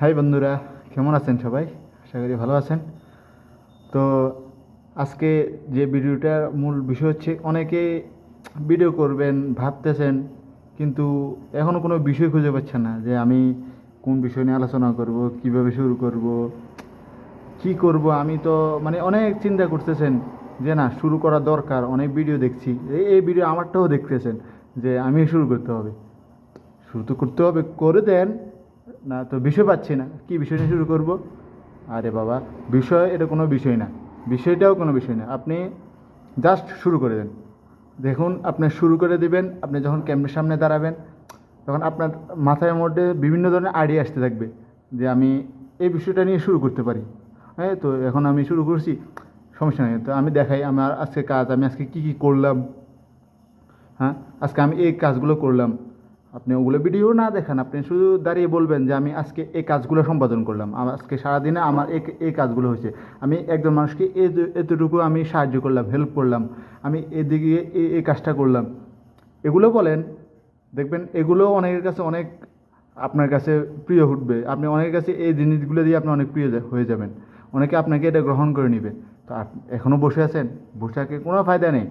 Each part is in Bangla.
হাই বন্ধুরা, কেমন আছেন সবাই? আশা করি ভালো আছেন। তো আজকে যে ভিডিওটার মূল বিষয় হচ্ছে, অনেকে ভিডিও করবেন, ভাবতেছেন, কিন্তু এখনও কোনো বিষয় খুঁজে পাচ্ছেন না যে আমি কোন বিষয় নিয়ে আলোচনা করব, কীভাবে শুরু করব, কি করব। আমি তো মানে অনেক চিন্তা করতেছেন যে না, শুরু করা দরকার, অনেক ভিডিও দেখছি। এই এই ভিডিও আমারটাও দেখতেছেন যে আমি শুরু করতে হবে। শুরু তো করতে হবে, করে দেন না, তো বিষয় পাচ্ছি না। কি বিষয় নিয়ে শুরু করব? আরে বাবা, বিষয় এটা কোনো বিষয় না। বিষয়টাও কোনো বিষয় না। আপনি জাস্ট শুরু করে দেন। দেখুন, আপনি শুরু করে দিবেন, আপনি যখন ক্যামেরার সামনে দাঁড়াবেন, তখন আপনার মাথার মধ্যে বিভিন্ন ধরনের আইডিয়া আসতে থাকবে যে আমি এই বিষয়টা নিয়ে শুরু করতে পারি। হ্যাঁ তো এখন আমি শুরু করছি, সমস্যা নেই। তো আমি দেখাই আমার আজকে কাজ, আমি আজকে কী কী করলাম। হ্যাঁ আজকে আমি এই কাজগুলো করলাম। আপনি ওগুলো ভিডিও না দেখান, আপনি শুধু দাঁড়িয়ে বলবেন যে আমি আজকে এই কাজগুলো সম্পাদন করলাম আজকে সারাদিনে আমার এই এই কাজগুলো হয়েছে। আমি একজন মানুষকে এতটুকু আমি সাহায্য করলাম হেল্প করলাম, আমি এদিকে এই এই কাজটা করলাম। এগুলো বলেন, দেখবেন এগুলো অনেকের কাছে অনেক আপনার কাছে প্রিয় উঠবে। আপনি অনেকের কাছে এই জিনিসগুলো দিয়ে আপনি অনেক প্রিয় হয়ে যাবেন। অনেকে আপনাকে এটা গ্রহণ করে নেবে। তো এখনও বসে আছেন, বসে থাকে কোনো ফায়দা নেই।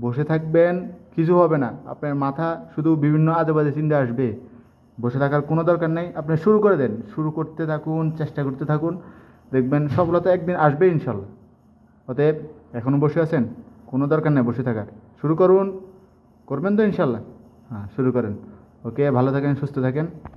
বসে থাকবেন, কিছু হবে না। আপনার মাথা শুধু বিভিন্ন আজেবাজে চিন্তা আসবে। বসে থাকার কোনো দরকার নেই। আপনি শুরু করে দেন। শুরু করতে থাকুন, চেষ্টা করতে থাকুন। দেখবেন সফলতা একদিন আসবে ইনশাল্লাহ। অতএব এখনও বসে আছেন, কোনো দরকার নেই বসে থাকার। শুরু করুন, করবেন তো ইনশাল্লাহ। হ্যাঁ শুরু করেন। ওকে, ভালো থাকেন, সুস্থ থাকেন।